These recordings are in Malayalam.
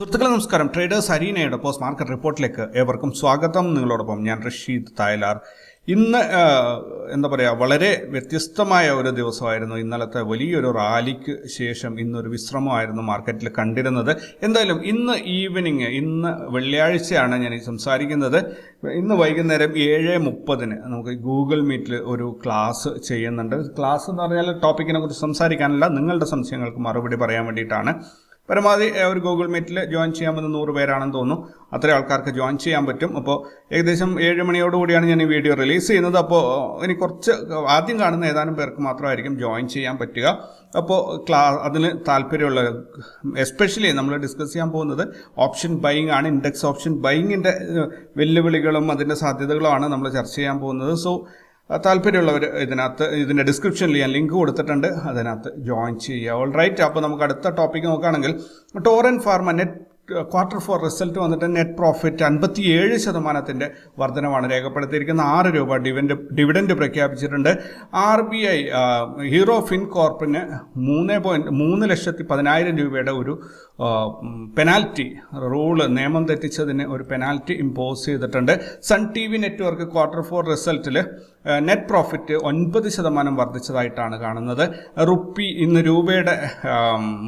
സുഹൃത്തുക്കളെ നമസ്കാരം. ട്രേഡേഴ്സ് അരീനയുടെ പോസ്റ്റ് മാർക്കറ്റ് റിപ്പോർട്ടിലേക്ക് ഏവർക്കും സ്വാഗതം. നിങ്ങളോടൊപ്പം ഞാൻ റഷീദ് തായലാർ. ഇന്ന് എന്താ പറയുക വളരെ വ്യത്യസ്തമായ ഒരു ദിവസമായിരുന്നു. ഇന്നലത്തെ വലിയൊരു റാലിക്ക് ശേഷം ഇന്നൊരു വിശ്രമമായിരുന്നു മാർക്കറ്റിൽ കണ്ടിരുന്നത്. എന്തായാലും ഇന്ന് ഈവനിങ് ഇന്ന് വെള്ളിയാഴ്ചയാണ് ഞാൻ ഈ സംസാരിക്കുന്നത്. ഇന്ന് വൈകുന്നേരം ഏഴ് മുപ്പതിന് നമുക്ക് ഗൂഗിൾ മീറ്റിൽ ഒരു ക്ലാസ് ചെയ്യുന്നുണ്ട്. ക്ലാസ് എന്ന് പറഞ്ഞാൽ ടോപ്പിക്കിനെ കുറിച്ച് സംസാരിക്കാനല്ല നിങ്ങളുടെ സംശയങ്ങൾക്ക് മറുപടി പറയാൻ വേണ്ടിയിട്ടാണ്. പരമാവധി ഒരു ഗൂഗിൾ മീറ്റിൽ ജോയിൻ ചെയ്യാൻ പറ്റുന്ന നൂറ് പേരാണെന്ന് തോന്നുന്നു. അത്രയും ആൾക്കാർക്ക് ജോയിൻ ചെയ്യാൻ പറ്റും. അപ്പോൾ ഏകദേശം ഏഴ് മണിയോടുകൂടിയാണ് ഞാൻ ഈ വീഡിയോ റിലീസ് ചെയ്യുന്നത്. അപ്പോൾ ഇനി കുറച്ച് ആദ്യം കാണുന്ന ഏതാനും പേർക്ക് മാത്രമായിരിക്കും ജോയിൻ ചെയ്യാൻ പറ്റുക. അപ്പോൾ ക്ലാ അതിന് താല്പര്യമുള്ള എസ്പെഷ്യലി നമ്മൾ ഡിസ്കസ് ചെയ്യാൻ പോകുന്നത് ഓപ്ഷൻ ബൈങ് ആണ്. ഇൻഡെക്സ് ഓപ്ഷൻ ബൈങ്ങിന്റെ വെല്ലുവിളികളും അതിന്റെ സാധ്യതകളുമാണ് നമ്മൾ ചർച്ച ചെയ്യാൻ പോകുന്നത്. സോ താല്പര്യമുള്ളവർ ഇതിനകത്ത് ഇതിന്റെ ഡിസ്ക്രിപ്ഷനിൽ ഞാൻ ലിങ്ക് കൊടുത്തിട്ടുണ്ട്. അതിനകത്ത് ജോയിൻ ചെയ്യുക. ഓൾ റൈറ്റ് അപ്പോൾ നമുക്ക് അടുത്ത ടോപ്പിക്ക് നോക്കുകയാണെങ്കിൽ Torrent pharma net quarter four result വന്നിട്ട് നെറ്റ് പ്രോഫിറ്റ് അൻപത്തി ഏഴ് ശതമാനത്തിന്റെ വർധനമാണ് രേഖപ്പെടുത്തിയിരിക്കുന്നത്. ആറ് രൂപ ഡിവൻഡ് ഡിവിഡൻഡ് പ്രഖ്യാപിച്ചിട്ടുണ്ട്. R B I hero fin കോർപ്പിന് മൂന്ന് പോയിന്റ് മൂന്ന് ലക്ഷത്തി പതിനായിരം രൂപയുടെ ഒരു പെനാൽറ്റി റൂൾ നിയമം തെറ്റിച്ചതിന് ഒരു പെനാൽറ്റി ഇമ്പോസ് ചെയ്തിട്ടുണ്ട്. Sun T V network quarter four റിസൾട്ടിൽ net profit ഒൻപത് ശതമാനം വർദ്ധിച്ചതായിട്ടാണ് കാണുന്നത്. റുപ്പി ഇന്ന് രൂപയുടെ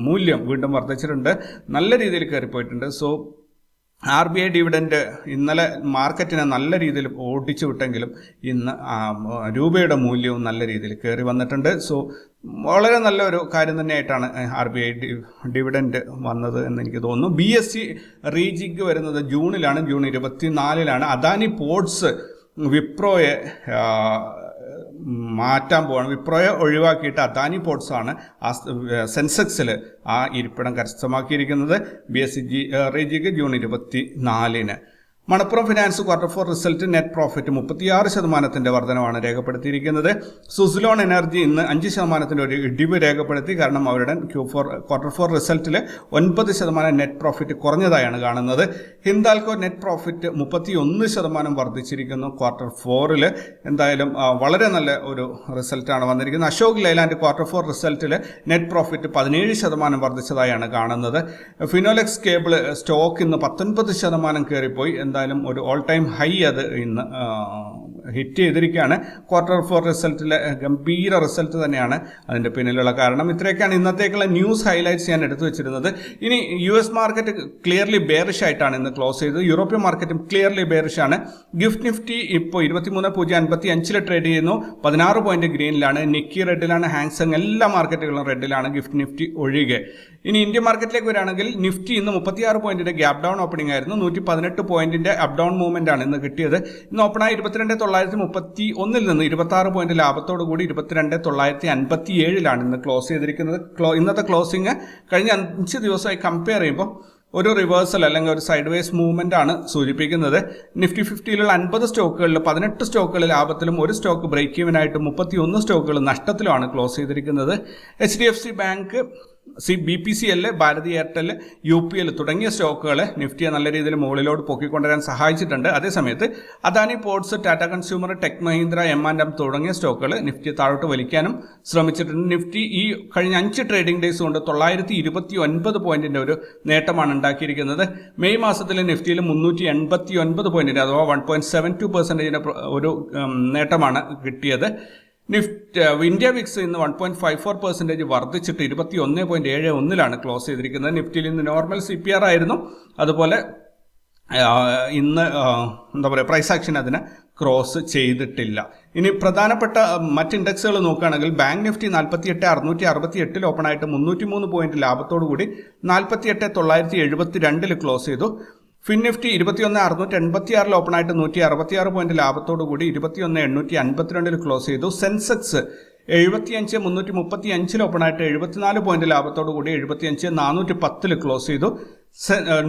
മൂല്യം വീണ്ടും വർദ്ധിച്ചിട്ടുണ്ട്. നല്ല രീതിയിൽ കയറിപ്പോയിട്ടുണ്ട്. So R B I dividend ഇന്നലെ മാർക്കറ്റിനെ നല്ല രീതിയിൽ ഓടിച്ചു വിട്ടെങ്കിലും ഇന്ന് രൂപയുടെ മൂല്യവും നല്ല രീതിയിൽ കയറി വന്നിട്ടുണ്ട്. സോ വളരെ നല്ലൊരു കാര്യം തന്നെയായിട്ടാണ് ആർ ബി ഐ ഡിവിഡൻഡ് വന്നത് എന്ന് എനിക്ക് തോന്നുന്നു. ബി എസ് സി റീജിക്ക് വരുന്നത് ജൂണിലാണ്. ജൂൺ ഇരുപത്തിനാലിലാണ്. അദാനി പോർട്സ് വിപ്രോയെ മാറ്റാൻ പോവാണ്. വിപ്രോയെ ഒഴിവാക്കിയിട്ട് അദാനി പോർട്സാണ് ആ സെൻസെക്സിൽ ആ ഇരിപ്പിടം കരസ്ഥമാക്കിയിരിക്കുന്നത്. ബി എസ് സി ജി റേജിക്ക് ജൂൺ ഇരുപത്തി നാലിന് Manappuram finance quarter four result net profit മുപ്പത്തിയാറ് ശതമാനത്തിന്റെ വർധനമാണ് രേഖപ്പെടുത്തിയിരിക്കുന്നത്. സുസിലോൺ എനർജി ഇന്ന് അഞ്ച് ശതമാനത്തിന്റെ ഒരു ഇടിവ് രേഖപ്പെടുത്തി. കാരണം അവരുടെ ക്യൂ ഫോർ ക്വാർട്ടർ ഫോർ റിസൾട്ടിൽ ഒൻപത് ശതമാനം നെറ്റ് പ്രോഫിറ്റ് കുറഞ്ഞതായാണ് കാണുന്നത്. ഹിന്ദാൽക്കോ നെറ്റ് പ്രോഫിറ്റ് മുപ്പത്തി ഒന്ന് ശതമാനം വർദ്ധിച്ചിരിക്കുന്നു ക്വാർട്ടർ ഫോറിൽ എന്തായാലും വളരെ നല്ല ഒരു റിസൾട്ടാണ് വന്നിരിക്കുന്നത്. അശോക് ലൈലാൻഡ് ക്വാർട്ടർ ഫോർ റിസൾട്ടിൽ നെറ്റ് പ്രോഫിറ്റ് പതിനേഴ് ശതമാനം വർദ്ധിച്ചതായാണ് കാണുന്നത്. ഫിനോലെക്സ് കേബിൾ സ്റ്റോക്ക് ഇന്ന് പത്തൊൻപത് ശതമാനം കയറിപ്പോയി. എന്തായാലും ഒരു ഓൾ ടൈം ഹൈ അത് ഇന്ന് ഹിറ്റ് ചെയ്തിരിക്കുകയാണ്. ക്വാർട്ടർ ഫോർ റിസൾട്ടിലെ ഗംഭീര റിസൾട്ട് തന്നെയാണ് അതിന്റെ പിന്നിലുള്ള കാരണം. ഇത്രയൊക്കെയാണ് ഇന്നത്തേക്കുള്ള ന്യൂസ് ഹൈലൈറ്റ്സ് ഞാൻ എടുത്തു വെച്ചിരുന്നത്. ഇനി U S market clearly bearish ആയിട്ടാണ് ഇന്ന് ക്ലോസ് ചെയ്തത്. യൂറോപ്യൻ മാർക്കറ്റും ക്ലിയർലി ബെയറിഷ് ആണ്. ഗിഫ്റ്റ് നിഫ്റ്റി ഇപ്പോൾ ഇരുപത്തിമൂന്ന് പൂജ്യം അൻപത്തി അഞ്ചിൽ ട്രേഡ് ചെയ്യുന്നു. പതിനാറ് പോയിന്റ് ഗ്രീനിലാണ്. നിക്കി റെഡിലാണ് ഹാങ്സങ് എല്ലാ മാർക്കറ്റുകളും റെഡിലാണ് ഗിഫ്റ്റ് നിഫ്റ്റി ഒഴികെ. ഇനി ഇന്ത്യൻ മാർക്കറ്റിലേക്ക് വരികയാണെങ്കിൽ നിഫ്റ്റി ഇന്ന് മുപ്പത്തിയാറ് പോയിന്റിന്റെ ഗ്യാപ് ഡൗൺ ഓപ്പണിംഗ് ആയിരുന്നു. നൂറ്റി പതിനെട്ട് പോയിന്റിന്റെ അപ് ഡൗൺ മൂവ്മെന്റ് ആണ് ഇന്ന് കിട്ടിയത്. ഇന്ന് ഓപ്പണായി ഇരുപത്തിരണ്ട് തൊള്ളായിരത്തി മുപ്പത്തി ഒന്നിൽ നിന്ന് ഇരുപത്തി ആറ് പോയിന്റ് ലാഭത്തോടു കൂടി ഇരുപത്തിരണ്ട് തൊള്ളായിരത്തി അൻപത്തി ഏഴിലാണ് ഇന്ന് ക്ലോസ് ചെയ്തിരിക്കുന്നത്. ക്ലോ- ഇന്നത്തെ ക്ലോസിംഗ് കഴിഞ്ഞ അഞ്ച് ദിവസമായി കമ്പയർ ചെയ്യുമ്പോൾ ഒരു റിവേഴ്സൽ അല്ലെങ്കിൽ ഒരു സൈഡ് വേസ് മൂവ്മെന്റ് ആണ് സൂചിപ്പിക്കുന്നത്. നിഫ്റ്റി ഫിഫ്റ്റിയിലുള്ള അൻപത് സ്റ്റോക്കുകളിൽ പതിനെട്ട് സ്റ്റോക്കുകൾ ലാഭത്തിലും ഒരു സ്റ്റോക്ക് ബ്രേക്ക് ഈവനായിട്ട് മുപ്പത്തി ഒന്ന് സ്റ്റോക്കുകൾ നഷ്ടത്തിലുമാണ് ക്ലോസ് ചെയ്തിരിക്കുന്നത്. H D F C bank C B P C L Bharti Airtel U P L തുടങ്ങിയ സ്റ്റോക്കുകൾ നിഫ്റ്റിയെ നല്ല രീതിയിൽ മുകളിലോട്ട് പൊക്കിക്കൊണ്ടുവരാൻ സഹായിച്ചിട്ടുണ്ട്. അതേസമയത്ത് Adani ports Tata consumer tech Mahindra M and M തുടങ്ങിയ സ്റ്റോക്കുകൾ നിഫ്റ്റി താഴോട്ട് വലിക്കാനും ശ്രമിച്ചിട്ടുണ്ട്. നിഫ്റ്റി ഈ കഴിഞ്ഞ അഞ്ച് ട്രേഡിംഗ് ഡേയ്സ് കൊണ്ട് തൊള്ളായിരത്തി ഇരുപത്തി ഒൻപത് പോയിന്റിന്റെ ഒരു നേട്ടമാണ് ഉണ്ടാക്കിയിരിക്കുന്നത്. മെയ് മാസത്തിൽ നിഫ്റ്റിയിൽ മുന്നൂറ്റി എൺപത്തി ഒൻപത് പോയിന്റിന്റെ അഥവാ വൺ പോയിന്റ് സെവൻ ടു പെർസെന്റേജിന്റെ ഒരു നേട്ടമാണ് കിട്ടിയത്. നിഫ്റ്റ് ഇന്ത്യ വിക്സ് ഇന്ന് one point five four percentage വർദ്ധിച്ചിട്ട് ഇരുപത്തി ഒന്ന് പോയിന്റ് ഏഴ് ഒന്നിലാണ് ക്ലോസ് ചെയ്തിരിക്കുന്നത്. നിഫ്റ്റിയിൽ ഇന്ന് നോർമൽ സി പി ആർ ആയിരുന്നു. അതുപോലെ ഇന്ന് എന്താ പറയുക പ്രൈസ് ആക്ഷൻ അതിന് ക്രോസ് ചെയ്തിട്ടില്ല. ഇനി പ്രധാനപ്പെട്ട മറ്റ് ഇൻഡെക്സുകൾ നോക്കുകയാണെങ്കിൽ ബാങ്ക് നിഫ്റ്റി നാൽപ്പത്തി എട്ട് അറുന്നൂറ്റി അറുപത്തി എട്ടിൽ ഓപ്പൺ ആയിട്ട് മുന്നൂറ്റി മൂന്ന് പോയിന്റ് ലാഭത്തോടു കൂടി നാൽപ്പത്തി എട്ട് തൊള്ളായിരത്തി എഴുപത്തി രണ്ടിൽ ക്ലോസ് ചെയ്തു. ഫിൻ നിഫ്റ്റി ഇരുപത്തിയൊന്ന് അറുന്നൂറ്റി എൺപത്തി ആറിൽ ഓപ്പൺ ആയിട്ട് നൂറ്റി അറുപത്തിയാറ് പോയിന്റ് ലാഭത്തോടു കൂടി ഇരുപത്തിയൊന്ന് എണ്ണൂറ്റി അൻപത്തിരണ്ടിൽ ക്ലോസ് ചെയ്തു. സെൻസെക്സ് എഴുപത്തിയഞ്ച് മുന്നൂറ്റി മുപ്പത്തി അഞ്ചിൽ ഓപ്പൺ ആയിട്ട് എഴുപത്തിനാല് പോയിന്റ് ലാഭത്തോടു കൂടി എഴുപത്തിയഞ്ച് നാനൂറ്റി പത്തിൽ ക്ലോസ് ചെയ്തു.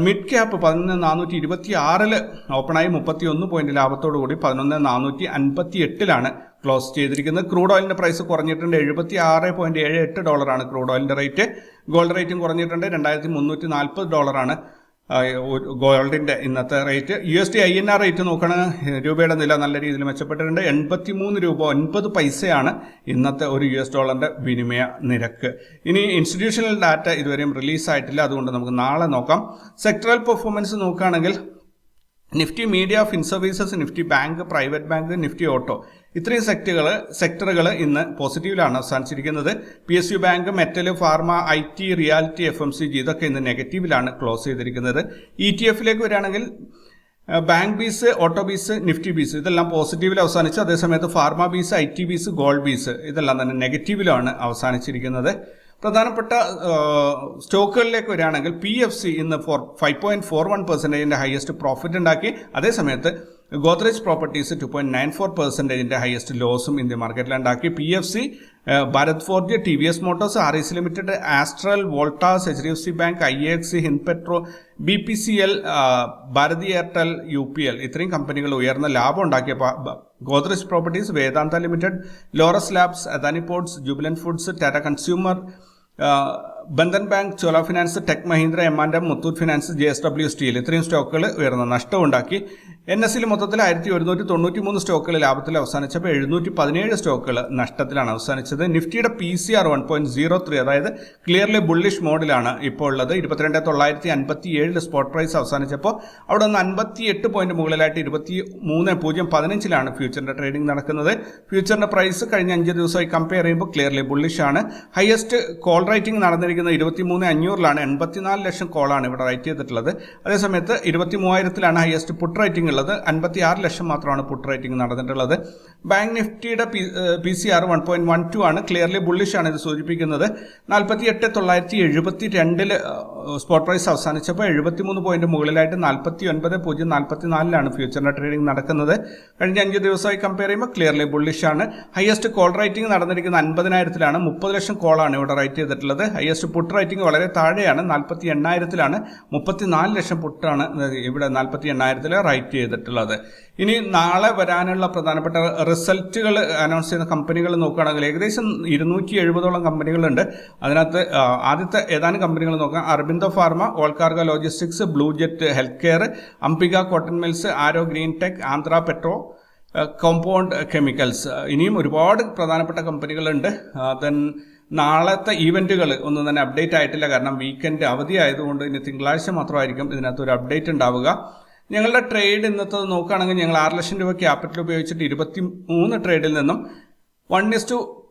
മിഡ് ക്യാപ്പ് പതിനൊന്ന് നാനൂറ്റി ഇരുപത്തി ആറിൽ ഓപ്പണായി മുപ്പത്തി ഒന്ന് പോയിന്റ് ലാഭത്തോടു കൂടി പതിനൊന്ന് നാനൂറ്റി അൻപത്തി എട്ടിലാണ് ക്ലോസ് ചെയ്തിരിക്കുന്നത്. ക്രൂഡ് ഓയിലിന്റെ പ്രൈസ് കുറഞ്ഞിട്ടുണ്ട് എഴുപത്തി ആറ് പോയിന്റ് ഏഴ് എട്ട് ഡോളറാണ് ക്രൂഡ് ഓയിലിന്റെ റേറ്റ്. ഗോൾഡ് റേറ്റും കുറഞ്ഞിട്ടുണ്ട് രണ്ടായിരത്തി മുന്നൂറ്റി നാൽപ്പത് ഡോളറാണ് ഗോൾഡിന്റെ ഇന്നത്തെ rate. U S D I N R rate നോക്കണ. രൂപയുടെ നില നല്ല രീതിയിൽ മെച്ചപ്പെട്ടിട്ടുണ്ട്. എൺപത്തി മൂന്ന് രൂപ ഒൻപത് പൈസയാണ് ഇന്നത്തെ ഒരു യു എസ് ഡോളറിന്റെ വിനിമയ നിരക്ക്. ഇനി ഇൻസ്റ്റിറ്റ്യൂഷണൽ ഡാറ്റ ഇതുവരെയും റിലീസായിട്ടില്ല അതുകൊണ്ട് നമുക്ക് നാളെ നോക്കാം. സെക്ടറൽ പെർഫോമൻസ് നോക്കുകയാണെങ്കിൽ Nifty media fin services Nifty bank private bank Nifty auto. ഇത്രയും സെക്ടറുകൾ സെക്ടറുകൾ ഇന്ന് പോസിറ്റീവിലാണ് അവസാനിച്ചിരിക്കുന്നത്. P S U bank metal pharma I T reality F M C G ഇതൊക്കെ ഇന്ന് നെഗറ്റീവിലാണ് ക്ലോസ് ചെയ്തിരിക്കുന്നത്. ഇ ടി എഫിലേക്ക് വരികയാണെങ്കിൽ bank bees auto bees Nifty bees ഇതെല്ലാം പോസിറ്റീവിൽ അവസാനിച്ചു. അതേസമയത്ത് pharma bees I T bees gold bees ഇതെല്ലാം തന്നെ നെഗറ്റീവിലാണ് അവസാനിച്ചിരിക്കുന്നത്. പ്രധാനപ്പെട്ട സ്റ്റോക്കുകളിലേക്ക് വരികയാണെങ്കിൽ പി എഫ് സി ഇന്ന് four five point four one പെർസെന്റേജിന്റെ highest profit ഉണ്ടാക്കി. അതേസമയത്ത് Godrej properties two point nine four പെർസെന്റേജിന്റെ highest ലോസും ഇന്ത്യ മാർക്കറ്റിൽ ഉണ്ടാക്കി P F C Bharat forge T V S motors R E C limited astral Voltas H D F C bank I X C Hind petro B P C L Bharti Airtel U P L ഇത്രയും കമ്പനികൾ ഉയർന്ന ലാഭം ഉണ്ടാക്കിയ Godrej properties Vedanta limited Laurus labs Adani ports Jubilant foods Tata consumer ah, Bandhan bank Chola finance tech Mahindra M and M Muthoot finance J S W steel ഇത്രയും സ്റ്റോക്കുകൾ ഉയർന്ന നഷ്ടമുണ്ടാക്കി. എൻ എസ് സിൽ മൊത്തത്തിൽ ആയിരത്തി ഒരുന്നൂറ്റി തൊണ്ണൂറ്റി മൂന്ന് സ്റ്റോക്കുകൾ ലാഭത്തിൽ അവസാനിച്ചപ്പോൾ എഴുന്നൂറ്റി പതിനേഴ് സ്റ്റോക്കുകൾ നഷ്ടത്തിലാണ് അവസാനിച്ചത്. നിഫ്റ്റിയുടെ P C R one point zero three അതായത് ക്ലിയർലി ബുള്ളിഷ് മോഡിലാണ് ഇപ്പോൾ ഉള്ളത്. ഇരുപത്തിരണ്ട് തൊള്ളായിരത്തി അൻപത്തി ഏഴിൽ സ്പോട്ട് പ്രൈസ് അവസാനിച്ചപ്പോൾ അവിടെ നിന്ന് അൻപത്തി എട്ട് പോയിന്റ് മുകളിലായിട്ട് ഇരുപത്തി മൂന്ന് പൂജ്യം പതിനഞ്ചിലാണ് ഫ്യൂച്ചറിന്റെ ട്രേഡിംഗ് നടക്കുന്നത്. ഫ്യൂച്ചറിന്റെ പ്രൈസ് കഴിഞ്ഞ അഞ്ച് ദിവസമായി കമ്പയർ ചെയ്യുമ്പോൾ ക്ലിയർലി ബുള്ളിഷ് ആണ്. ഹയസ്റ്റ് കോൾ റൈറ്റിംഗ് നടന്നിരിക്കുന്നത് ഇരുപത്തി മൂന്ന് അഞ്ഞൂറിലാണ് എൺപത്തിനാല് ലക്ഷം കോളാണ് ഇവിടെ റൈറ്റ് ചെയ്തിട്ടുള്ളത്. അതേസമയത്ത് ഇരുപത്തി മൂവായിരത്തിലാണ് ഹയസ്റ്റ് പുട്ട് റൈറ്റിംഗ് ഉള്ളത്. അൻപത്തി ആറ് ലക്ഷം മാത്രമാണ് പുട്ട് റൈറ്റിംഗ് നടന്നിട്ടുള്ളത്. ബാങ്ക് നിഫ്റ്റിയുടെ P C R one point one two ആണ്. ക്ലിയർലി ബുള്ളിഷ് ആണ് ഇത് സൂചിപ്പിക്കുന്നത്. നാൽപ്പത്തി എട്ട് തൊള്ളായിരത്തി എഴുപത്തി രണ്ടിൽ സ്പോട്ട് പ്രൈസ് അവസാനിച്ചപ്പോൾ എഴുപത്തി മൂന്ന് പോയിന്റ് മുകളിലായിട്ട് നാൽപ്പത്തി ഒൻപത് പൂജ്യം നാൽപ്പത്തി നാലിലാണ് ഫ്യൂച്ചറിന്റെ ട്രേഡിംഗ് നടക്കുന്നത്. കഴിഞ്ഞ അഞ്ച് ദിവസമായി കമ്പയർ ചെയ്യുമ്പോൾ ക്ലിയർലി ബുള്ളിഷ് ആണ്. ഹയസ്റ്റ് കോൾ റൈറ്റിംഗ് നടന്നിരിക്കുന്ന അൻപതിനായിരത്തിലാണ് മുപ്പത് ലക്ഷം കോളാണ് ഇവിടെ റൈറ്റ് ചെയ്തിട്ടുള്ളത്. ഹയസ്റ്റ് പുട്ട് റേറ്റിംഗ് വളരെ താഴെയാണ്. നാൽപ്പത്തി എണ്ണായിരത്തിലാണ് മുപ്പത്തിനാല് ലക്ഷം പുട്ടാണ് ഇവിടെ നാൽപ്പത്തി എണ്ണായിരത്തിൽ റൈറ്റ് ചെയ്തിട്ടുള്ളത്. ഇനി നാളെ വരാനുള്ള പ്രധാനപ്പെട്ട റിസൾട്ടുകൾ അനൗൺസ് ചെയ്യുന്ന കമ്പനികൾ നോക്കുകയാണെങ്കിൽ ഏകദേശം ഇരുന്നൂറ്റി എഴുപതോളം കമ്പനികളുണ്ട്. അതിനകത്ത് ആദ്യത്തെ ഏതാനും കമ്പനികൾ നോക്കാം Aurobindo pharma Allcargo logistics blue jet health care Ambika cotton mills arrow green tech Andhra petro compound chemicals. ഇനിയും ഒരുപാട് പ്രധാനപ്പെട്ട കമ്പനികളുണ്ട്. ദെൻ നാളത്തെ ഈവന്റുകൾ ഒന്നും തന്നെ അപ്ഡേറ്റ് ആയിട്ടില്ല. കാരണം വീക്കെൻഡ് അവധി ആയതുകൊണ്ട് ഇനി തിങ്കളാഴ്ച മാത്രമായിരിക്കും ഇതിനകത്ത് ഒരു അപ്ഡേറ്റ് ഉണ്ടാവുക. ഞങ്ങളുടെ ട്രേഡ് ഇന്നത്തെ നോക്കുകയാണെങ്കിൽ ഞങ്ങൾ ആറ് ലക്ഷം രൂപ ക്യാപിറ്റൽ ഉപയോഗിച്ചിട്ട് ഇരുപത്തി മൂന്ന് ട്രേഡിൽ നിന്നും one is to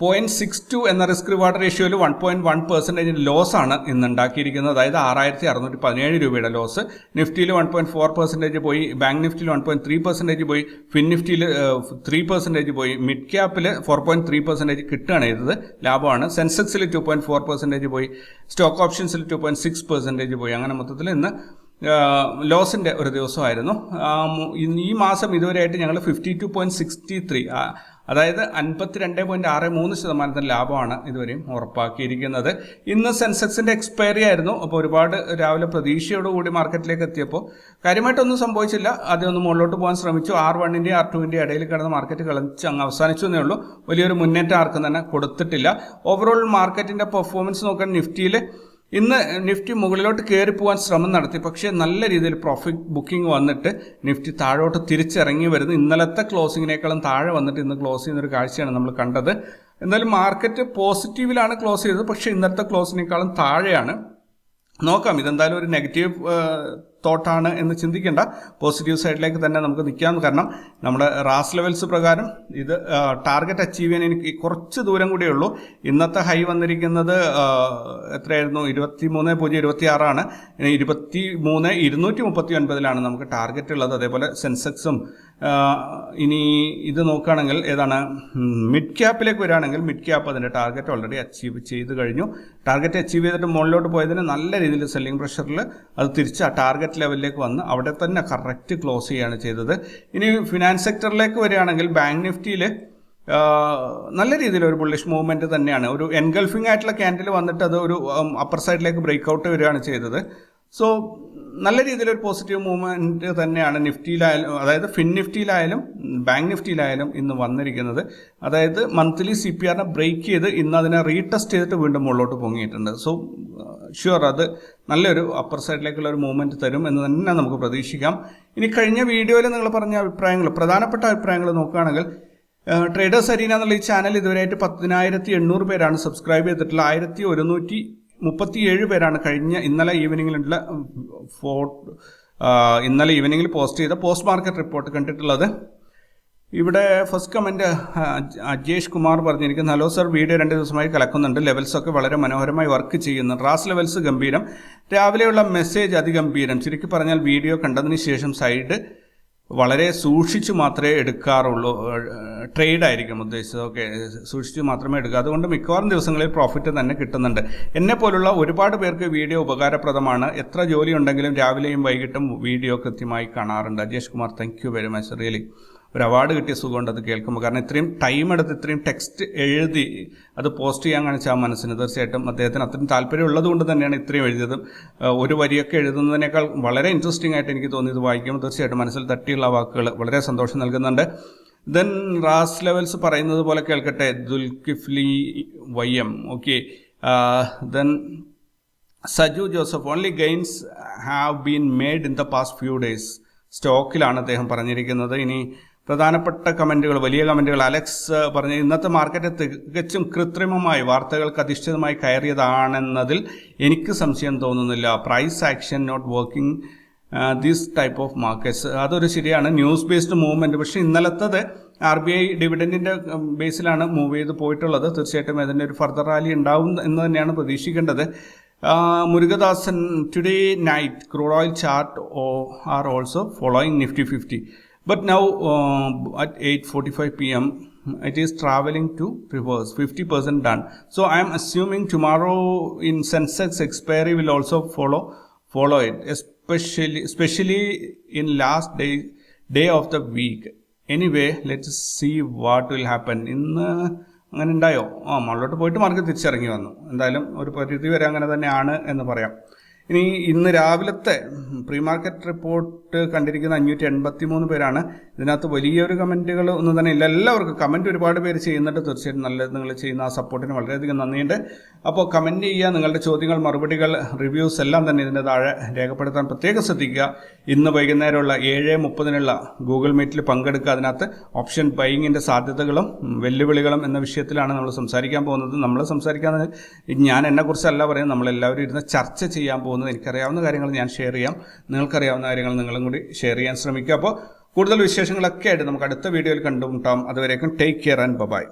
point six two എന്ന risk reward റേഷ്യോയിൽ one point one percentage loss ആണ് ഇന്ന് ഉണ്ടാക്കിയിരിക്കുന്നത് അതായത് ആറായിരത്തി അറുന്നൂറ്റി പതിനേഴ് രൂപയുടെ ലോസ് നിഫ്റ്റിയിൽ വൺ പോയിന്റ് ഫോർ പെർസെന്റേജ് പോയി ബാങ്ക് നിഫ്റ്റിയിൽ വൺ പോയിന്റ് ത്രീ പെർസെന്റേജ് പോയി ഫിൻ നിഫ്റ്റിയിൽ ത്രീ പെർസെന്റേജ് പോയി. മിഡ് ക്യാപ്പിൽ ഫോർ പോയിന്റ് ത്രീ പെർസെന്റേജ് കിട്ടുകയാണ് ചെയ്തത്. ലാഭമാണ്. സെൻസെക്സിൽ ടു പോയിന്റ് ഫോർ പെർസെന്റേജ് പോയി. സ്റ്റോക്ക് ഓപ്ഷൻസിൽ ടു പോയിന്റ് സിക്സ് പെർസെന്റേജ് പോയി. അങ്ങനെ മൊത്തത്തിൽ ഇന്ന് ലോസിന്റെ ഒരു ദിവസമായിരുന്നു. ഈ മാസം ഇതുവരെയായിട്ട് ഞങ്ങൾ fifty two point sixty three അതായത് അൻപത്തിരണ്ട് പോയിന്റ് ആറ് മൂന്ന് ശതമാനത്തിന് ലാഭമാണ് ഇതുവരെയും ഉറപ്പാക്കിയിരിക്കുന്നത്. ഇന്ന് സെൻസെക്സിന്റെ എക്സ്പയറി ആയിരുന്നു. അപ്പോൾ ഒരുപാട് രാവിലെ പ്രതീക്ഷയോടുകൂടി മാർക്കറ്റിലേക്ക് എത്തിയപ്പോൾ കാര്യമായിട്ടൊന്നും സംഭവിച്ചില്ല. അതൊന്ന് മുകളിലോട്ട് പോകാൻ ശ്രമിച്ചു. ആർ വണ്ണിന്റെ ആർ ടുവിന്റെ ഇടയിൽ കിടന്ന് മാർക്കറ്റ് കളിച്ച് അങ്ങ് അവസാനിച്ചു എന്നേ ഉള്ളൂ. വലിയൊരു മുന്നേറ്റം ആർക്കും തന്നെ കൊടുത്തിട്ടില്ല. ഓവറോൾ മാർക്കറ്റിന്റെ പെർഫോമൻസ് നോക്കാൻ നിഫ്റ്റിയിൽ ഇന്ന് നിഫ്റ്റി മുകളിലോട്ട് കയറി പോകാൻ ശ്രമം നടത്തി. പക്ഷേ നല്ല രീതിയിൽ പ്രോഫിറ്റ് ബുക്കിംഗ് വന്നിട്ട് നിഫ്റ്റി താഴോട്ട് തിരിച്ചിറങ്ങി വരുന്നു. ഇന്നലത്തെ ക്ലോസിങ്ങിനേക്കാളും താഴെ വന്നിട്ട് ഇന്ന് ക്ലോസ് ചെയ്യുന്ന ഒരു കാഴ്ചയാണ് നമ്മൾ കണ്ടത്. എന്തായാലും മാർക്കറ്റ് പോസിറ്റീവിലാണ് ക്ലോസ് ചെയ്തത്. പക്ഷേ ഇന്നത്തെ ക്ലോസിനേക്കാളും താഴെയാണ്. നോക്കാം ഇതെന്തായാലും ഒരു നെഗറ്റീവ് തോട്ടാണ് എന്ന് ചിന്തിക്കേണ്ട. പോസിറ്റീവ് സൈഡിലേക്ക് തന്നെ നമുക്ക് നിൽക്കാം. കാരണം നമ്മുടെ റാസ് ലെവൽസ് പ്രകാരം ഇത് ടാർഗറ്റ് അച്ചീവ് ചെയ്യാൻ എനിക്ക് കുറച്ച് ദൂരം കൂടിയേ ഉള്ളൂ. ഇന്നത്തെ ഹൈ വന്നിരിക്കുന്നത് എത്രയായിരുന്നു? ഇരുപത്തി മൂന്ന് പൂജ്യം ഇരുപത്തി ആറാണ് ഇരുപത്തി മൂന്ന് ഇരുന്നൂറ്റി മുപ്പത്തി ഒൻപതിലാണ് നമുക്ക് ടാർഗറ്റ് ഉള്ളത്. അതേപോലെ സെൻസെക്സും ഇനി ഇത് നോക്കുകയാണെങ്കിൽ ഏതാണ്? മിഡ് ക്യാപ്പിലേക്ക് വരികയാണെങ്കിൽ മിഡ് ക്യാപ്പ് അതിന്റെ ടാർഗറ്റ് ഓൾറെഡി അച്ചീവ് ചെയ്ത് കഴിഞ്ഞു. ടാർഗറ്റ് അച്ചീവ് ചെയ്തിട്ട് മുകളിലോട്ട് പോയതിന് നല്ല രീതിയിൽ സെല്ലിംഗ് പ്രഷറിൽ അത് തിരിച്ച് ആ ടാർഗറ്റ് ലെവലിലേക്ക് വന്ന് അവിടെ തന്നെ കറക്റ്റ് ക്ലോസ് ചെയ്യുകയാണ് ചെയ്തത്. ഇനി ഫിനാൻസ് സെക്ടറിലേക്ക് വരികയാണെങ്കിൽ ബാങ്ക് നിഫ്റ്റിയിൽ നല്ല രീതിയിൽ ഒരു ബുള്ളിഷ് മൂവ്മെന്റ് തന്നെയാണ്. ഒരു എൻഗൾഫിംഗ് ആയിട്ടുള്ള ക്യാൻഡിൽ വന്നിട്ട് അത് ഒരു അപ്പർ സൈഡിലേക്ക് ബ്രേക്ക് ഔട്ട് വരികയാണ് ചെയ്തത്. സോ നല്ല രീതിയിലൊരു പോസിറ്റീവ് മൂവ്മെന്റ് തന്നെയാണ് നിഫ്റ്റിയിലായാലും അതായത് ഫിൻ നിഫ്റ്റിയിലായാലും ബാങ്ക് നിഫ്റ്റിയിലായാലും ഇന്ന് വന്നിരിക്കുന്നത്. അതായത് മന്ത്ലി സി പി ആറിനെ ബ്രേക്ക് ചെയ്ത് ഇന്ന് അതിനെ റീടെസ്റ്റ് ചെയ്തിട്ട് വീണ്ടും മുകളിലോട്ട് പൊങ്ങിയിട്ടുണ്ട്. സോ ഷുവർ അത് നല്ലൊരു അപ്പർ സൈഡിലേക്കുള്ള ഒരു മൂവ്മെന്റ് തരും എന്ന് തന്നെ നമുക്ക് പ്രതീക്ഷിക്കാം. ഇനി കഴിഞ്ഞ വീഡിയോയിൽ നിങ്ങൾ പറഞ്ഞ അഭിപ്രായങ്ങൾ പ്രധാനപ്പെട്ട അഭിപ്രായങ്ങൾ നോക്കുകയാണെങ്കിൽ ട്രേഡേഴ്സ് അരീന എന്നുള്ള ഈ ചാനൽ ഇതുവരെയായിട്ട് പതിനായിരത്തി എണ്ണൂറ് പേരാണ് സബ്സ്ക്രൈബ് ചെയ്തിട്ടുള്ള ആയിരത്തി ഒരുന്നൂറ്റി മുപ്പത്തിയേഴ് പേരാണ് കഴിഞ്ഞ ഇന്നലെ ഈവനിങ്ങിലുള്ള ഫോ ഇന്നലെ ഈവനിങ്ങിൽ പോസ്റ്റ് ചെയ്ത പോസ്റ്റ് മാർക്കറ്റ് റിപ്പോർട്ട് കണ്ടിട്ടുള്ളത്. ഇവിടെ ഫസ്റ്റ് കമന്റ് അജേഷ് കുമാർ പറഞ്ഞിരിക്കുന്നു ഹലോ സർ വീഡിയോ രണ്ട് ദിവസമായി കലക്കുന്നുണ്ട്. ലെവൽസൊക്കെ വളരെ മനോഹരമായി വർക്ക് ചെയ്യുന്നു. റാസ് ലെവൽസ് ഗംഭീരം. രാവിലെയുള്ള മെസ്സേജ് അതിഗംഭീരം. ചുരുക്കി പറഞ്ഞാൽ വീഡിയോ കണ്ടതിന് ശേഷം സൈഡ് വളരെ സൂക്ഷിച്ചു മാത്രമേ എടുക്കാറുള്ളൂ ട്രേഡ് ആയിരിക്കും ഉദ്ദേശിച്ചത്. ഓക്കെ സൂക്ഷിച്ചു മാത്രമേ എടുക്കുക. അതുകൊണ്ട് മിക്കവാറും ദിവസങ്ങളിൽ പ്രോഫിറ്റ് തന്നെ കിട്ടുന്നുണ്ട്. എന്നെ പോലുള്ള ഒരുപാട് പേർക്ക് വീഡിയോ ഉപകാരപ്രദമാണ്. എത്ര ജോലി ഉണ്ടെങ്കിലും രാവിലെയും വൈകിട്ടും വീഡിയോ കൃത്യമായി കാണാറുണ്ട്. Ajesh Kumar thank you very much really ഒരു അവാർഡ് കിട്ടിയ സുഖമുണ്ട് അത് കേൾക്കുമ്പോൾ കാരണം ഇത്രയും ടൈം എടുത്ത് ഇത്രയും ടെക്സ്റ്റ് എഴുതി അത് പോസ്റ്റ് ചെയ്യാൻ കാണിച്ച ആ മനസ്സിന് തീർച്ചയായിട്ടും അദ്ദേഹത്തിന് അത്രയും താല്പര്യം ഉള്ളത് കൊണ്ട് തന്നെയാണ് ഇത്രയും എഴുതിയത്. ഒരു വരിയൊക്കെ എഴുതുന്നതിനേക്കാൾ വളരെ ഇൻട്രസ്റ്റിംഗ് ആയിട്ട് എനിക്ക് തോന്നി ഇത് വായിക്കുമ്പോൾ. തീർച്ചയായിട്ടും മനസ്സിൽ തട്ടിയുള്ള വാക്കുകൾ വളരെ സന്തോഷം നൽകുന്നുണ്ട്. ദെൻ റാസ് ലെവൽസ് പറയുന്നത് പോലെ കേൾക്കട്ടെ. Dulkifli Y M okay then Saju Joseph only gains have been made in the past few days സ്റ്റോക്കിലാണ് അദ്ദേഹം പറഞ്ഞിരിക്കുന്നത്. ഇനി പ്രധാനപ്പെട്ട കമന്റുകൾ വലിയ കമന്റുകൾ അലക്സ് പറഞ്ഞ ഇന്നത്തെ മാർക്കറ്റ് തികച്ചും കൃത്രിമമായി വാർത്തകൾക്ക് അധിഷ്ഠിതമായി കയറിയതാണെന്നതിൽ എനിക്ക് സംശയം തോന്നുന്നില്ല. Price action not working these type of markets അതൊരു ശരിയാണ്. ന്യൂസ് ബേസ്ഡ് മൂവ്മെന്റ് പക്ഷേ ഇന്നലത്തത് ആർ ബി ഐ ഡിവിഡന്റിന്റെ ബേസിലാണ് മൂവ് ചെയ്ത് പോയിട്ടുള്ളത്. തീർച്ചയായിട്ടും അതിന്റെ ഒരു ഫർദർ റാലി ഉണ്ടാവും എന്ന് തന്നെയാണ് പ്രതീക്ഷിക്കേണ്ടത്. Murukadasan today night crude oil chart are also following Nifty fifty at eight forty five P M it is traveling to reverse 50% done so i am assuming tomorrow in sensex expiry will also follow follow it especially especially in last day day of the week anyway let's see what will happen in ഇന്ന് അങ്ങനെ ഉണ്ടായോ ആ മുകളിലോട്ട് പോയിട്ട് മാർക്ക് തിരിച്ചിറങ്ങി വന്നു എന്തായാലും ഒരു പരിധി വരെ അങ്ങനെ തന്നെയാണ് എന്ന് പറയാം ഇനി ഇന്ന് രാവിലത്തെ പ്രീ മാർക്കറ്റ് റിപ്പോർട്ട് കണ്ടിരിക്കുന്ന അഞ്ഞൂറ്റി എൺപത്തി മൂന്ന് പേരാണ്. ഇതിനകത്ത് വലിയൊരു കമന്റുകൾ ഒന്നും തന്നെ ഇല്ല. എല്ലാവർക്കും കമന്റ് ഒരുപാട് പേര് ചെയ്യുന്നുണ്ട്. തീർച്ചയായിട്ടും നല്ലത് നിങ്ങൾ ചെയ്യുന്ന ആ സപ്പോർട്ടിന് വളരെയധികം നന്ദിയുണ്ട്. അപ്പോൾ കമന്റ് ചെയ്യുക നിങ്ങളുടെ ചോദ്യങ്ങൾ മറുപടികൾ റിവ്യൂസ് എല്ലാം തന്നെ ഇതിന്റെ താഴെ രേഖപ്പെടുത്താൻ പ്രത്യേകം ശ്രദ്ധിക്കുക. ഇന്ന് വൈകുന്നേരമുള്ള ഏഴ് മുപ്പതിനുള്ള ഗൂഗിൾ മീറ്റിൽ പങ്കെടുക്കുക. അതിനകത്ത് ഓപ്ഷൻ ബൈങ്ങിന്റെ സാധ്യതകളും വെല്ലുവിളികളും എന്ന വിഷയത്തിലാണ് നമ്മൾ സംസാരിക്കാൻ പോകുന്നത്. നമ്മൾ സംസാരിക്കാൻ ഞാൻ എന്നെക്കുറിച്ചല്ല പറയുന്നത്. നമ്മളെല്ലാവരും ഇരുന്ന് ചർച്ച ചെയ്യാൻ പോകുന്നത് എനിക്കറിയാവുന്ന കാര്യങ്ങൾ ഞാൻ ഷെയർ ചെയ്യാം. നിങ്ങൾക്കറിയാവുന്ന കാര്യങ്ങൾ നിങ്ങളും കൂടി ഷെയർ ചെയ്യാൻ ശ്രമിക്കുക. അപ്പോൾ കൂടുതൽ വിശേഷങ്ങളൊക്കെ ആയിട്ട് നമുക്ക് അടുത്ത വീഡിയോയിൽ കണ്ടുമുട്ടാം. അതുവരേക്കും ടേക്ക് കെയർ ആൻഡ് ബൈ